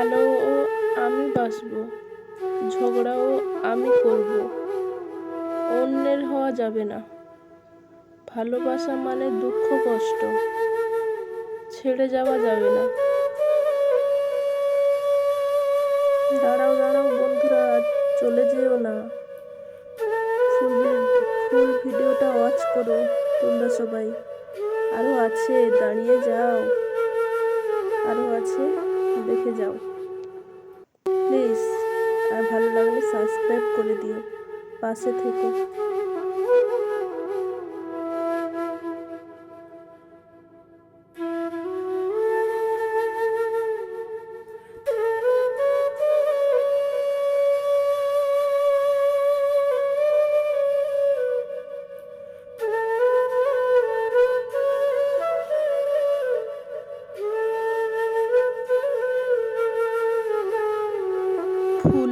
ভালোও আমি বাসব ঝগড়াও আমি করব, অন্যের হওয়া যাবে না। ভালোবাসা মানে দুঃখ, কষ্ট, ছেড়ে যাওয়া যাবে না। দাঁড়াও দাঁড়াও বন্ধুরা, চলে যেও না। ফুল ভিডিওটা ওয়াচ করো তোমরা সবাই। আরও আছে, দাঁড়িয়ে যাও। আরও আছে। দেখে যাও। প্লিজ আর ভালো লাগলে সাবস্ক্রাইব করে দিও। পাশে থেকো।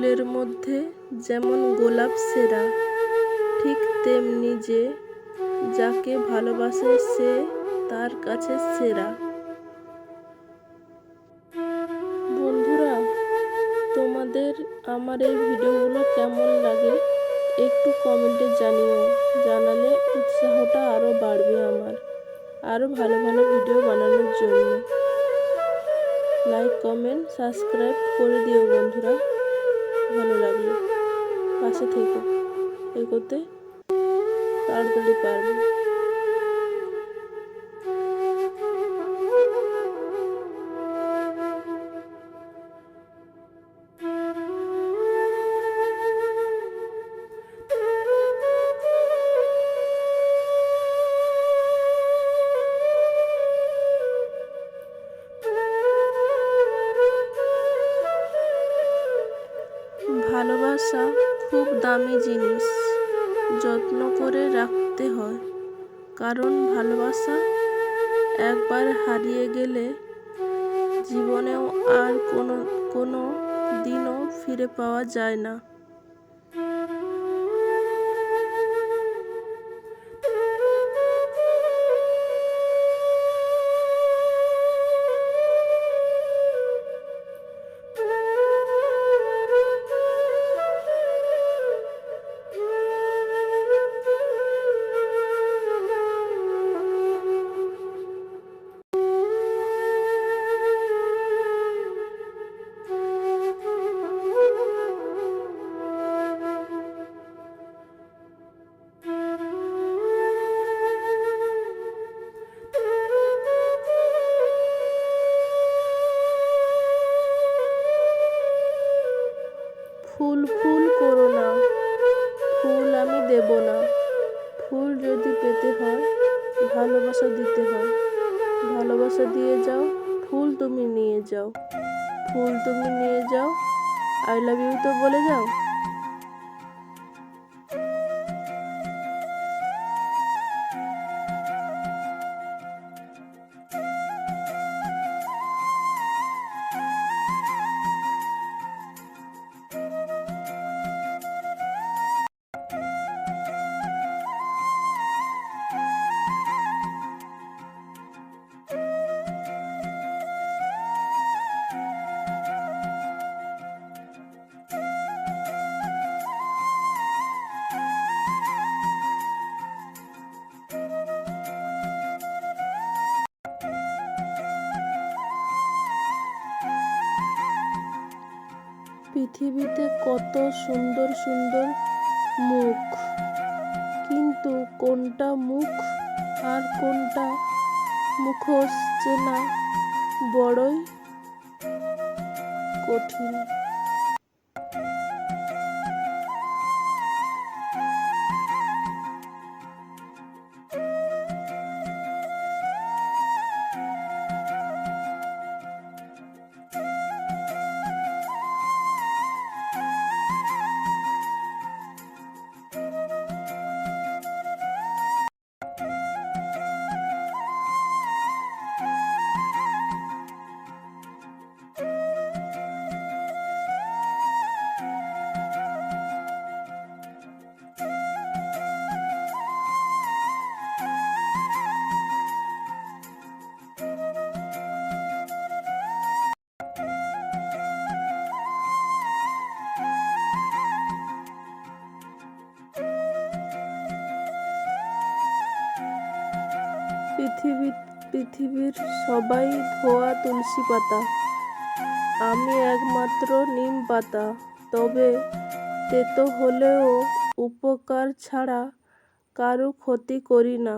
ফুলের মধ্যে যেমন গোলাপ সেরা, ঠিক তেমনি যে যাকে ভালোবাসে সে তার কাছে সেরা। বন্ধুরা, তোমাদের আমার এই ভিডিওগুলো কেমন লাগে একটু কমেন্টে জানিও। জানালে উৎসাহটা আরও বাড়বে আমার আরও ভালো ভালো ভিডিও বানানোর জন্য। লাইক কমেন্ট সাবস্ক্রাইব করে দিও বন্ধুরা। ভালো লাগল। পাশে থেকো। এগোতে তাড়াতাড়ি পারবে। খুব দামি জিনিস। যত্ন করে রাখতে হয়। কারণ ভালোবাসা একবার হারিয়ে গেলে জীবনেও আর কোনো কোনো দিনও ফিরে পাওয়া যায় না। ফুল ফুল করো না। ফুল আমি দেব না। ফুল যদি পেতে হয়, ভালোবাসা দিতে হয়। ভালোবাসা দিয়ে যাও, ফুল তুমি নিয়ে যাও। ফুল তুমি নিয়ে যাও। আই লাভ ইউ তো বলে যাও? পৃথিবীতে কত সুন্দর সুন্দর মুখ। কিন্তু কোনটা মুখ আর কোনটা মুখোশ চেনা বড়ই কঠিন। পৃথিবী পৃথিবীর সবাই ধোয়া তুলসী পাতা। আমি একমাত্র নিম পাতা, তবে তেতো হলেও উপকার ছাড়া কারও ক্ষতি করি না।